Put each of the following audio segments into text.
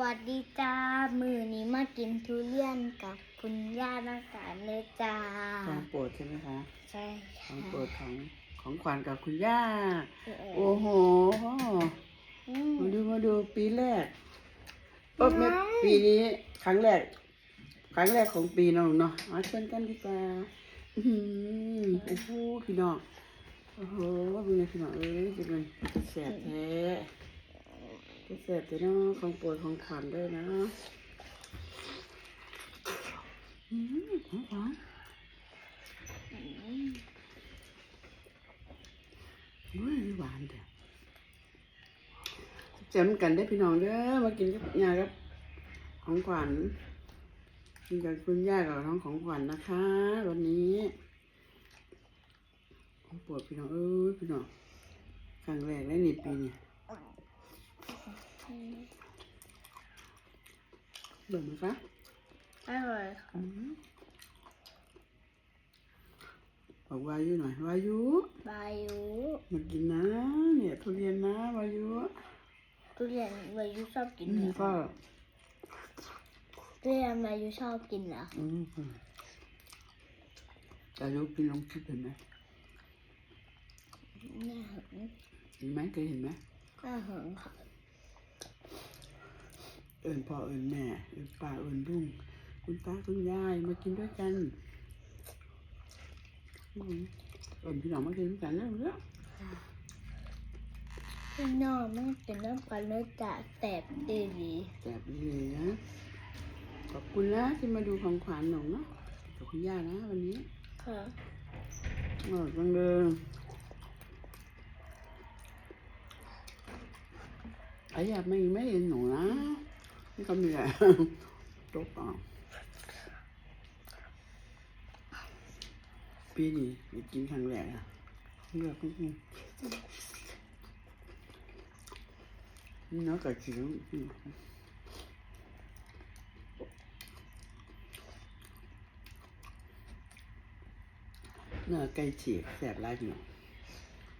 วัสดีจ้า มือนี้มากินทุเรียนกับคุณย่าน้ำตาลเลยจ้า ของโปรดใช่ไหมคะ ใช่ขค่ะองโปรดของของขวัญกับคุณย่า โอ้โอ้โหมาดูมาดูปีแรกเอ๊ะไม่ ปีนี้ครั้งแรก ครั้งแรกของปีเนาะเนาะมาชวนกันดีกว่าอื้อหือโอ้โหพี่น้องโอ้โหว่าเป็นไงพี่น้องเอ้ยจะเป็นแสบแท้ จะแสบแต่เนาะของปรดของขวัญด้วยนะอืมของขวัญเฮ้ยหวานเด้อแจมกันได้พี่น้องเด้อมากินกับยากับของขวัญกินกับคุณย่ากับน้องของขวัญนะคะ วันนี้ของปวดพี่น้องเอ้ยพี่น้องครั้งแรกได้ในปีนี้ เบิ่งไหมคะอร่อยอืมบอกวายุหน่อยวายุบายุมากินนะ เนี่ยทุเรียนนะวายุทุเรียนวายุชอบกินอืเหรมอก็ทุเรียนวายุชอบกินเหรออืมวายุกินลองคิดเห็นไหมน่าหึงเห็นไหมเคยเห็นไหมน่าหึงค่ะ เอิญพ่อเอิญแม่ เอิญป้าเอิญลุงคุณตาคุณยายมากินด้วยกันอืมเอิญพี่น้องมากินด้วยกันแล้วเรื่องพี่น้องมันเป็นน้ำกันเลยจ้ะแสบดีดีแบบนี้เลยนะขอบคุณนะที่มาดูของขวัญหนูเนาะขอบคุณย่านะวันนี้ค่ะอร่อยจังเลยไอ้ยาไม่ไม่เห็นหนูนะนี่ ก็มีแหละจบอะปีนี้ไปกินครั้งแรกอะเลือกจริงๆนี่เนากับจิ๋วอืมเนื้อไก่ฉีกแสบไรพี่น้อง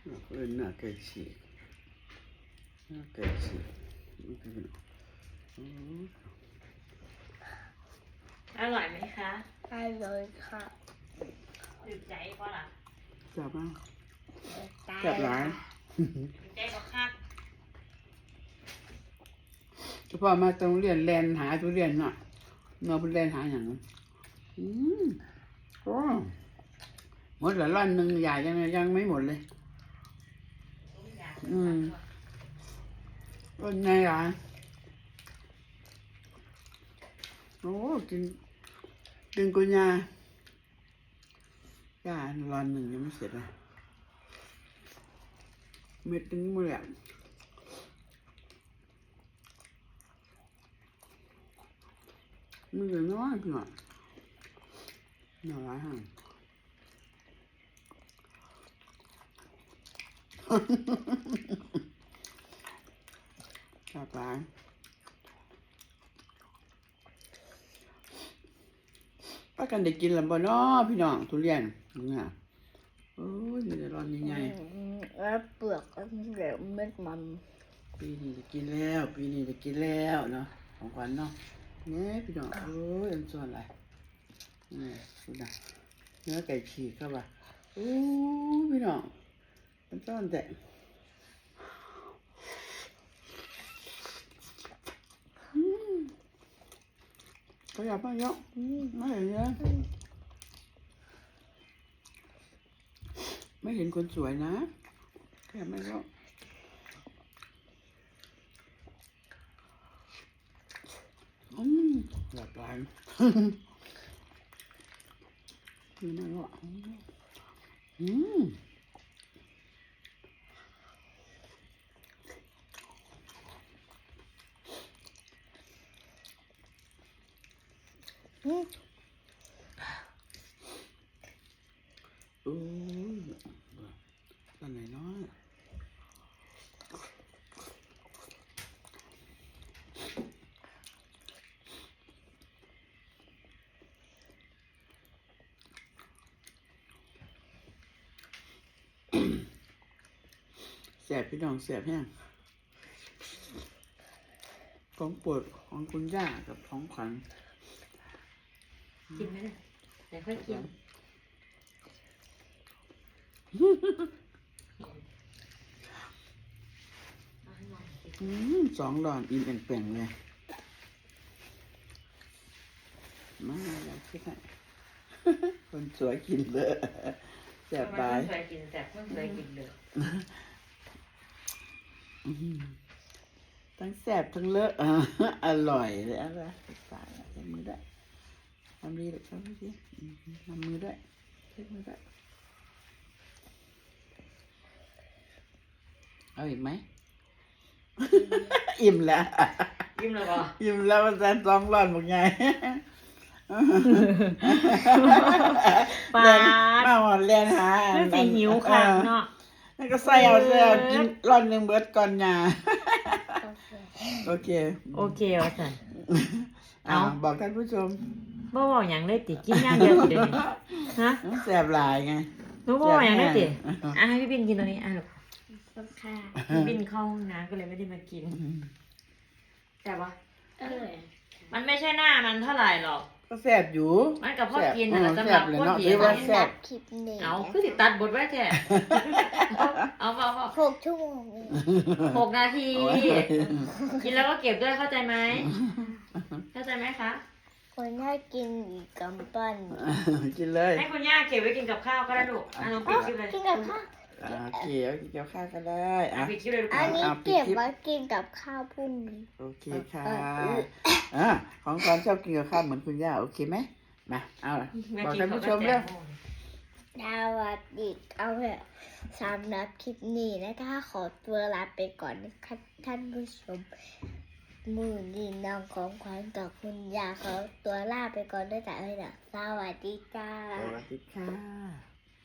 เนื้อเอิ้นเนื้อไก่ฉีกเนื้อไก่ฉีกนี่พี่น้ องโอ้อร่อยไหมคะอร่อยค่ะตื่นใจก็ล่ะแซ่บมากตายแซ่บหลายตื่นใจก็คักเฉพาะมาตรงเรียนแลนหาทุเรียนเนาะเนาะเพิ่นแลนหาอย่างนั้นอืมโอ้หมดละร่อนหนึ่งใหญ่ยังยังไม่หมดเลย อืมก็ไงอะ โอ้กินกินกุญญาย่ารอนหนึ่งยังไม่เสร็จเลยเม็ดนึงหมดแล้วมันเหลือน้อยเพี่หน่อยหน่อยละฮะชอบร้า นป้ากันได้กินแล้วบ่เนาะพี่น้องทุเรียนเนี่ยโอ้ยนี่ได้ร้อนยังไงอืมแล้วเปลือกก็เหลวเม็ดมัน ปีนี้จะกินแล้ว ปีนี้จะกินแล้วเนาะของขวัญเนาะเนี่ยพี่น้องโอ้ยอันส่วนอะไรนี่ดูนะเนื้อไก่ฉีกเข้าไปโอ้ยพี่น้องมันต้อนแต่อืมข ยับมาเยอะไม่เห็นนะไม่เห็นคนสวยนะแค่ไม่ก็อืมหลับไปนี่ไม่ก็อืม อืมโอ้ตอนไหนเนาะแสบพี่น้องแสบแห้งของปรดของคุณย่ากับของขวัญ กินไหมเนี่ยเดี๋ยวค่อยกินเอาให้หน่อยสิอืมสองดอนอิ่มเป่งๆเลยมาแล้วคิดให้คนสวยกินเลยแสบทำไมตายเพิ่งเคยกินแต่เพิ่งเคยกินเลยอื้อหือทั้งแสบทั้งเลอะอะอร่อยเลยอะไรตายแล้วทำมือได้วย ทำดีเลยทำดีอื้อหือทำมือได้วยเช็ดมือได้วยเอาอีกไหม อิ่มแล้วยิ้มเลยป่ะยิ้มแล้วมันจะสองร้อนหมดไงปาเรียนดมาหอดเรียนหามันสิหิวค่ะเนาะ นั่นก็ใส่เอาใส่เอากินร้อนหนึ่งเบิดก่อนยาโอเคโอเคโอเควะสัน อ่าเอา บอกท่านผู้ชม บ่บอกอย่างเลยติกินอย่างเดียวเดี๋ยวนี้ฮะแสบหลายไงหนูบ่บอกอย่างเลยติแซ่บแน่อะให้พี่บินกินตรงนี้อะลูกขอบค่ะพี่บินเข้าห้องน้ำก็เลยไม่ได้มากิน แต่ว่าเออมันไม่ใช่หน้ามันเท่าไหร่หรอก ก็แสบอยู่มันกับพ่อกินแซ่น่ะบสำหรับแซ่บเลยพ่อเนาะกิถืนอว่าน่ะแซ่บคลิปนี้เอาคือติดตัดบทไว้แท้เอาเอาเอาหกชั่วโมงเองหกนาทีโอ้ยกินแล้วก็เก็บด้วยเข้าใจไหมเข้าใจไหมคะ คนน่ากินอีกกำปั้นกินเลยให้คุณย่าเก็บไว้กินกับข้าวก็ได้ลูกอะลองปิดคลิปเลยกินกับข้าวอ่าโอเคเอากินกับข้าวก็ได้อะอะปิดคลิปเลยลูกอันนี้เอาปิดเก็บคลิปไว้กินกับข้าวพรุ่งนี้โอเคค่ะเอออะของขวัญชอบกินกับข้าวเหมือนคุณย่าโอเคไหมมาเอาล่ะแม่บอกกินท่านเขาผู้ชก็มแจเร็กวโม่ดาวัดอีกเอาเถอะสำหรับคลิปนี้นะคะขอตัวลาไปก่อนนะคะท่านผู้ชม มื่นีน้องของขวัญกับคุณยาเขาตัวลาไปก่อนด้วยแต่เอ้ยนะสวัสดีจ้า สวัสดีค่ะ